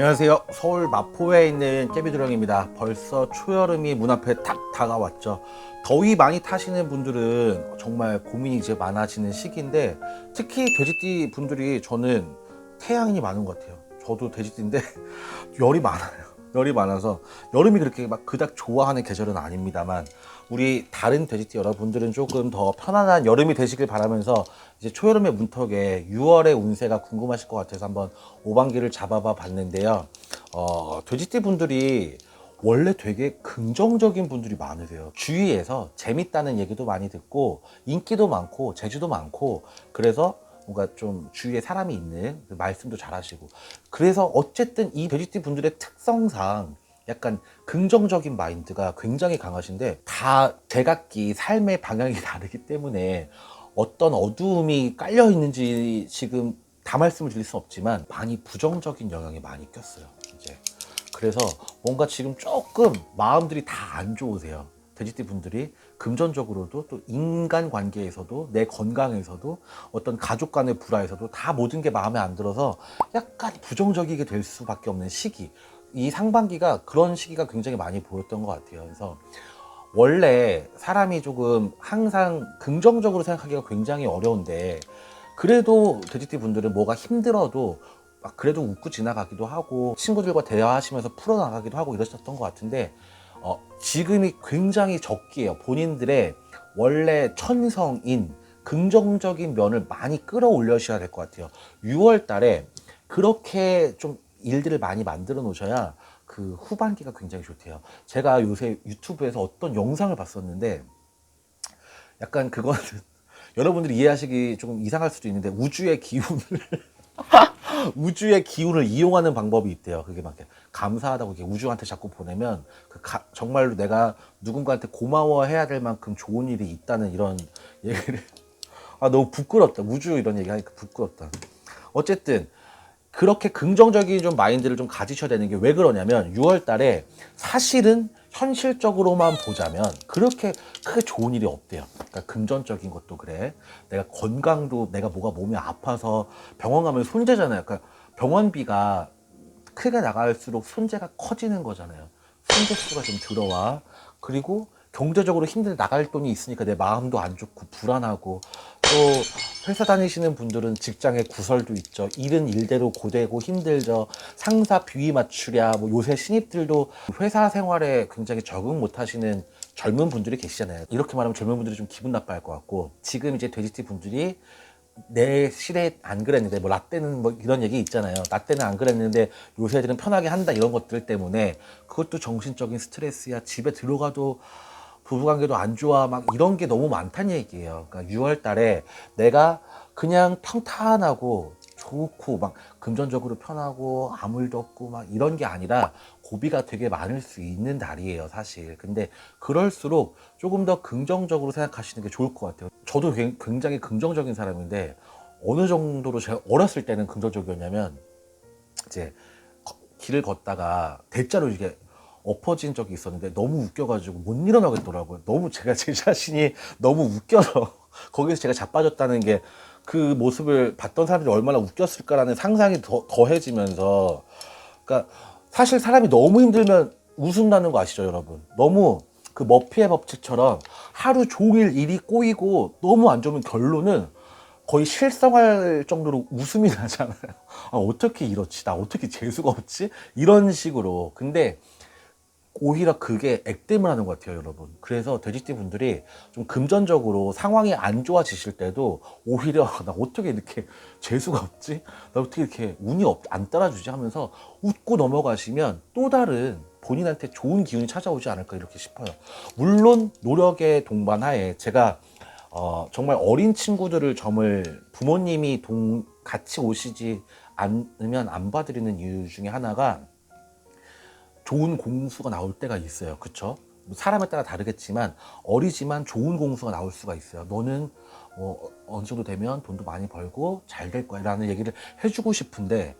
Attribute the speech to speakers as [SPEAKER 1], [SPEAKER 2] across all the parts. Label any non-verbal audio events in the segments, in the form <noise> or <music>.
[SPEAKER 1] 안녕하세요. 서울 마포에 있는 깨비두령입니다. 벌써 초여름이 문 앞에 탁 다가왔죠. 더위 많이 타시는 분들은 정말 고민이 이제 많아지는 시기인데 특히 돼지띠 분들이 저는 태양이 많은 것 같아요. 저도 돼지띠인데 <laughs> 열이 많아요. 열이 많아서 여름이 그렇게 막 그닥 좋아하는 계절은 아닙니다만 우리 다른 돼지띠 여러분들은 조금 더 편안한 여름이 되시길 바라면서 이제 초여름의 문턱에 6월의 운세가 궁금하실 것 같아서 한번 오반기를 잡아봐 봤는데요. 어, 돼지띠 분들이 원래 되게 긍정적인 분들이 많으세요. 주위에서 재밌다는 얘기도 많이 듣고 인기도 많고 재주도 많고 그래서 뭔가 좀 주위에 사람이 있는 그 말씀도 잘하시고 그래서 어쨌든 이 돼지띠 분들의 특성상 약간 긍정적인 마인드가 굉장히 강하신데 다 제각기 삶의 방향이 <laughs> 다르기 때문에 어떤 어두움이 깔려 있는지 지금 다 말씀을 드릴 수 없지만 많이 부정적인 영향이 많이 꼈어요. 이제 그래서 뭔가 지금 조금 마음들이 다 안 좋으세요. 돼지띠 분들이 금전적으로도 또 인간 관계에서도 내 건강에서도 어떤 가족 간의 불화에서도 다 모든 게 마음에 안 들어서 약간 부정적이게 될 수밖에 없는 시기. 이 상반기가 그런 시기가 굉장히 많이 보였던 것 같아요. 그래서 원래 사람이 조금 항상 긍정적으로 생각하기가 굉장히 어려운데 그래도 돼지띠 분들은 뭐가 힘들어도 막 그래도 웃고 지나가기도 하고 친구들과 대화하시면서 풀어나가기도 하고 이러셨던 것 같은데 어, 지금이 굉장히 적기예요. 본인들의 원래 천성인 긍정적인 면을 많이 끌어올려셔야 될 것 같아요. 6월 달에 그렇게 좀 일들을 많이 만들어 놓으셔야 그 후반기가 굉장히 좋대요. 제가 요새 유튜브에서 어떤 영상을 봤었는데 약간 그거는 <laughs> 여러분들이 이해하시기 조금 이상할 수도 있는데 우주의 기운을 <laughs> 우주의 기운을 이용하는 방법이 있대요. 그게 막 감사하다고 이렇게 우주한테 자꾸 보내면 그 가- 정말로 내가 누군가한테 고마워해야 될 만큼 좋은 일이 있다는 이런 <laughs> 얘기를 아 너무 부끄럽다. 우주 이런 얘기하니까 부끄럽다. 어쨌든 그렇게 긍정적인 좀 마인드를 좀 가지셔야 되는 게 왜 그러냐면 6월 달에 사실은 현실적으로만 보자면 그렇게 크게 좋은 일이 없대요. 그러니까 금전적인 것도 그래. 내가 건강도 내가 뭐가 몸이 아파서 병원 가면 손재잖아요. 그러니까 병원비가 크게 나갈수록 손재가 커지는 거잖아요. 손재 수가 좀 들어와. 그리고 경제적으로 힘들 나갈 돈이 있으니까 내 마음도 안 좋고 불안하고 또 회사 다니시는 분들은 직장에 구설도 있죠. 일은 일대로 고되고 힘들죠. 상사 비위 맞추랴. 뭐 요새 신입들도 회사 생활에 굉장히 적응 못 하시는 젊은 분들이 계시잖아요. 이렇게 말하면 젊은 분들이 좀 기분 나빠할 것 같고 지금 이제 돼지띠 분들이 내 시대에 안 그랬는데 뭐 라떼는 뭐 이런 얘기 있잖아요. 라떼는 안 그랬는데 요새 애들은 편하게 한다 이런 것들 때문에 그것도 정신적인 스트레스야. 집에 들어가도 부부관계도 안 좋아 막 이런 게 너무 많다는 얘기예요. 그러니까 6월 달에 내가 그냥 평탄하고 좋고 막 금전적으로 편하고 아무 일도 없고 막 이런 게 아니라 고비가 되게 많을 수 있는 달이에요, 사실. 근데 그럴수록 조금 더 긍정적으로 생각하시는 게 좋을 것 같아요. 저도 굉- 굉장히 긍정적인 사람인데 어느 정도로 제가 어렸을 때는 긍정적이었냐면 이제 거- 길을 걷다가 대자로 이게 엎어진 적이 있었는데 너무 웃겨가지고 못 일어나겠더라고요. 너무 제가 제 자신이 너무 웃겨서 <laughs> 거기서 제가 자빠졌다는 게 그 모습을 봤던 사람들이 얼마나 웃겼을까라는 상상이 더, 더해지면서 그러니까 사실 사람이 너무 힘들면 웃음 나는 거 아시죠, 여러분? 너무 그 머피의 법칙처럼 하루 종일 일이 꼬이고 너무 안 좋으면 결론은 거의 실성할 정도로 웃음이 나잖아요. 아, 어떻게 이렇지? 나 어떻게 재수가 없지? 이런 식으로. 근데 오히려 그게 액땜을 하는 것 같아요, 여러분. 그래서 돼지띠 분들이 좀 금전적으로 상황이 안 좋아지실 때도 오히려 <laughs> 나 어떻게 이렇게 재수가 없지? 나 어떻게 이렇게 운이 없, 안 따라주지 하면서 웃고 넘어가시면 또 다른 본인한테 좋은 기운이 찾아오지 않을까 이렇게 싶어요. 물론 노력의 동반하에 제가 어, 정말 어린 친구들을 점을 부모님이 동, 같이 오시지 않으면 안 봐드리는 이유 중에 하나가 좋은 공수가 나올 때가 있어요. 그쵸? 뭐 사람에 따라 다르겠지만 어리지만 좋은 공수가 나올 수가 있어요. 너는 뭐 어느 정도 되면 돈도 많이 벌고 잘 될 거야 라는 얘기를 해주고 싶은데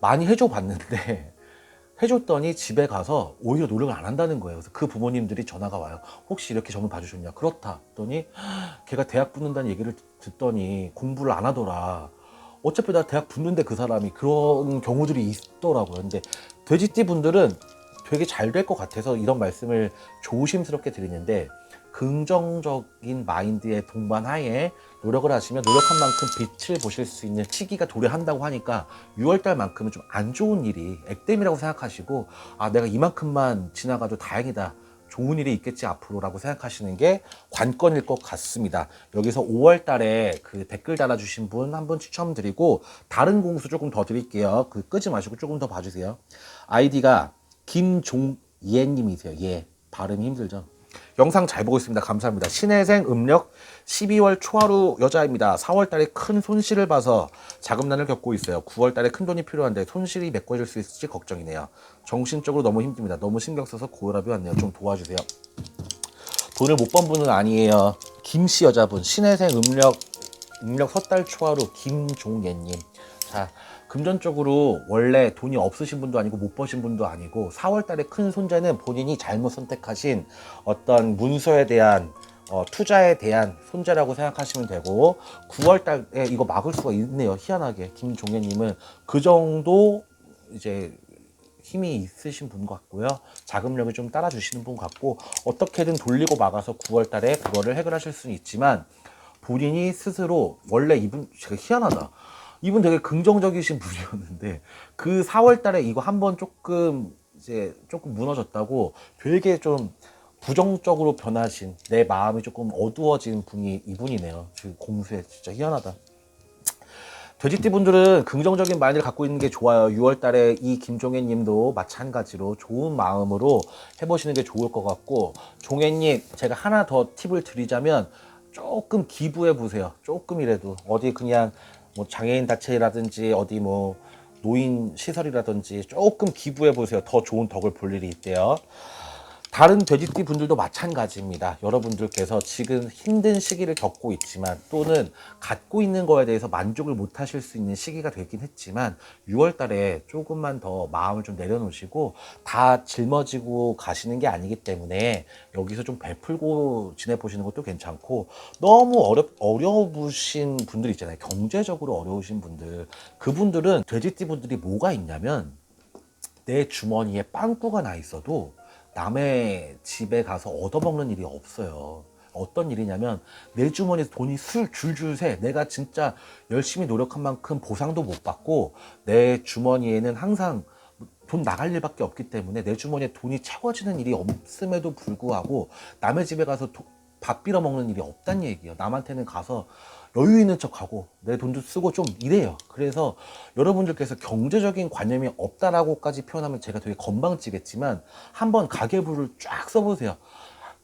[SPEAKER 1] 많이 해줘 봤는데 <laughs> 해줬더니 집에 가서 오히려 노력을 안 한다는 거예요. 그래서 그 부모님들이 전화가 와요. 혹시 이렇게 점을 봐주셨냐? 그렇다. 했더니 걔가 대학 붙는다는 얘기를 듣더니 공부를 안 하더라. 어차피 나 대학 붙는데 그 사람이 그런 경우들이 있더라고요. 근데 돼지띠 분들은 되게 잘 될 것 같아서 이런 말씀을 조심스럽게 드리는데 긍정적인 마인드의 동반하에 노력을 하시면 노력한 만큼 빛을 보실 수 있는 시기가 도래한다고 하니까 6월달만큼은 좀 안 좋은 일이 액땜이라고 생각하시고 아 내가 이만큼만 지나가도 다행이다 좋은 일이 있겠지 앞으로라고 생각하시는 게 관건일 것 같습니다. 여기서 5월 달에 그 댓글 달아주신 분 한 분 추첨드리고 다른 공수 조금 더 드릴게요. 그 끄지 마시고 조금 더 봐주세요. 아이디가 김종예님이세요. 예. 발음이 힘들죠. 영상 잘 보고 있습니다. 감사합니다. 신혜생 음력 12월 초하루 여자입니다. 4월 달에 큰 손실을 봐서 자금난을 겪고 있어요. 9월 달에 큰 돈이 필요한데 손실이 메꿔질 수 있을지 걱정이네요. 정신적으로 너무 힘듭니다. 너무 신경 써서 고혈압이 왔네요. 좀 도와주세요. 돈을 못 번 분은 아니에요. 김씨 여자분, 신혜생 음력 음력 섣달 초하루 김종예님. 자, 금전적으로 원래 돈이 없으신 분도 아니고 못 버신 분도 아니고 4월 달에 큰 손재는 본인이 잘못 선택하신 어떤 문서에 대한 어, 투자에 대한 손재라고 생각하시면 되고 9월 달에 이거 막을 수가 있네요. 희한하게 김종혜님은 그 정도 이제 힘이 있으신 분 같고요. 자금력이 좀 따라주시는 분 같고 어떻게든 돌리고 막아서 9월 달에 그거를 해결하실 수는 있지만 본인이 스스로 원래 이분 제가 희한하다. 이분 되게 긍정적이신 <laughs> 분이었는데 그 4월 달에 이거 한 번 조금 이제 조금 무너졌다고 되게 좀 부정적으로 변하신 내 마음이 조금 어두워진 분이 이분이네요. 공수에 진짜 희한하다. 돼지띠 분들은 긍정적인 마인드를 갖고 있는 게 좋아요. 6월 달에 이 김종혜 님도 마찬가지로 좋은 마음으로 해보시는 게 좋을 것 같고, 종혜 님, 제가 하나 더 팁을 드리자면, 조금 기부해 보세요. 조금이라도. 어디 그냥 뭐 장애인 단체라든지 어디 뭐 노인 시설이라든지 조금 기부해 보세요. 더 좋은 덕을 볼 일이 있대요. 다른 돼지띠 분들도 마찬가지입니다. 여러분들께서 지금 힘든 시기를 겪고 있지만 또는 갖고 있는 거에 대해서 만족을 못 하실 수 있는 시기가 되긴 했지만 6월 달에 조금만 더 마음을 좀 내려놓으시고 다 짊어지고 가시는 게 아니기 때문에 여기서 좀 베풀고 지내보시는 것도 괜찮고 너무 어렵, 어려우신 분들 있잖아요. 경제적으로 어려우신 분들. 그분들은 돼지띠 분들이 뭐가 있냐면 내 주머니에 빵꾸가 나 있어도 남의 집에 가서 얻어먹는 일이 없어요. 어떤 일이냐면 내 주머니에서 돈이 술 줄줄 새. 내가 진짜 열심히 노력한 만큼 보상도 못 받고 내 주머니에는 항상 돈 나갈 일밖에 없기 때문에 내 주머니에 돈이 채워지는 일이 없음에도 불구하고 남의 집에 가서 도- 밥 빌어 먹는 일이 없다는 얘기예요. 남한테는 가서 여유 있는 척하고 내 돈도 쓰고 좀 이래요. 그래서 여러분들께서 경제적인 관념이 없다라고까지 표현하면 제가 되게 건방지겠지만 한번 가계부를 쫙 써보세요.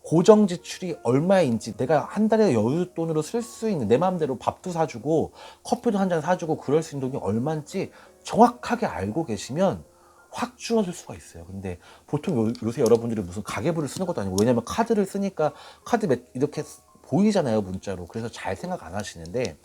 [SPEAKER 1] 고정 지출이 얼마인지 내가 한 달에 여윳돈으로 쓸 수 있는 내 마음대로 밥도 사주고 커피도 한 잔 사주고 그럴 수 있는 돈이 얼마인지 정확하게 알고 계시면 확 줄어들 수가 있어요. 근데 보통 요, 요새 여러분들이 무슨 가계부를 쓰는 것도 아니고 왜냐면 카드를 쓰니까 카드 몇- 이렇게 보이잖아요 문자로. 그래서 잘 생각 안 하시는데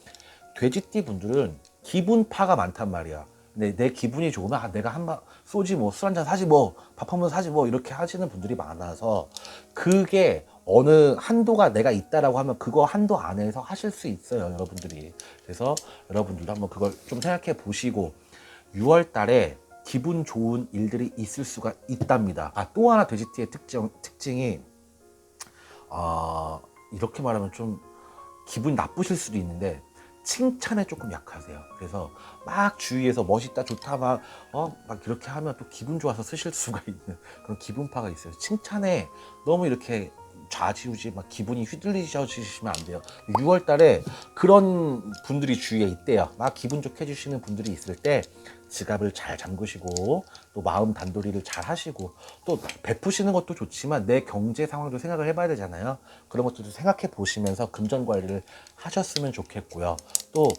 [SPEAKER 1] 돼지띠 분들은 기분파가 많단 말이야. 근데 내 기분이 좋으면 아, 내가 한번 쏘지 뭐 술 한잔 사지 뭐 밥 한 번 사지 뭐 이렇게 하시는 분들이 많아서 그게 어느 한도가 내가 있다라고 하면 그거 한도 안에서 하실 수 있어요 여러분들이 그래서 여러분들도 한번 그걸 좀 생각해 보시고 6월 달에 기분 좋은 일들이 있을 수가 있답니다 아 또 하나 돼지띠의 특징, 특징이 아 이렇게 말하면 좀 기분이 나쁘실 수도 있는데 칭찬에 조금 약하세요. 그래서 막 주위에서 멋있다, 좋다, 막, 어, 막 이렇게 하면 또 기분 좋아서 쓰실 수가 <laughs> 있는 그런 기분파가 있어요. 칭찬에 너무 이렇게 좌지우지 막 기분이 휘둘리셔지시면 안 돼요. 6월 달에 그런 분들이 주위에 있대요. 막 기분 좋게 해주시는 분들이 있을 때 지갑을 잘 잠그시고 또 마음 단도리를 잘 하시고 또 베푸시는 것도 좋지만 내 경제 상황도 생각을 해봐야 되잖아요. 그런 것들도 생각해 보시면서 금전 관리를 하셨으면 좋겠고요. 또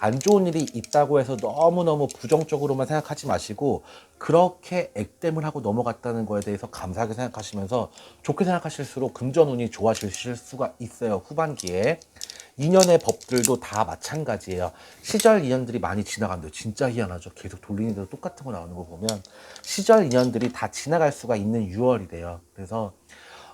[SPEAKER 1] 안 좋은 일이 있다고 해서 너무너무 부정적으로만 생각하지 마시고 그렇게 액땜을 하고 넘어갔다는 거에 대해서 감사하게 생각하시면서 좋게 생각하실수록 금전운이 좋아지실 수가 있어요. 후반기에. 인연의 법들도 다 마찬가지예요. 시절 인연들이 많이 지나간대요. 진짜 희한하죠. 계속 돌리는 대로 똑같은 거 나오는 거 보면 시절 인연들이 다 지나갈 수가 있는 6월이래요. 그래서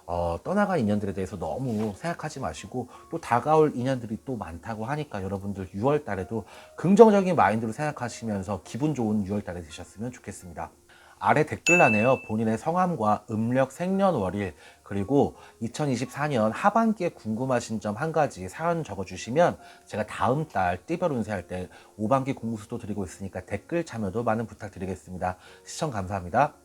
[SPEAKER 1] 어, 떠나간 인연들에 대해서 너무 생각하지 마시고 또 다가올 인연들이 또 많다고 하니까 여러분들 6월 달에도 긍정적인 마인드로 생각하시면서 기분 좋은 6월 달에 되셨으면 좋겠습니다. 아래 댓글란에요. 본인의 성함과 음력 생년월일 그리고 2024년 하반기에 궁금하신 점 한 가지 사연 적어주시면 제가 다음 달 띠별 운세할 때 5반기 공수도 드리고 있으니까 댓글 참여도 많은 부탁드리겠습니다. 시청 감사합니다.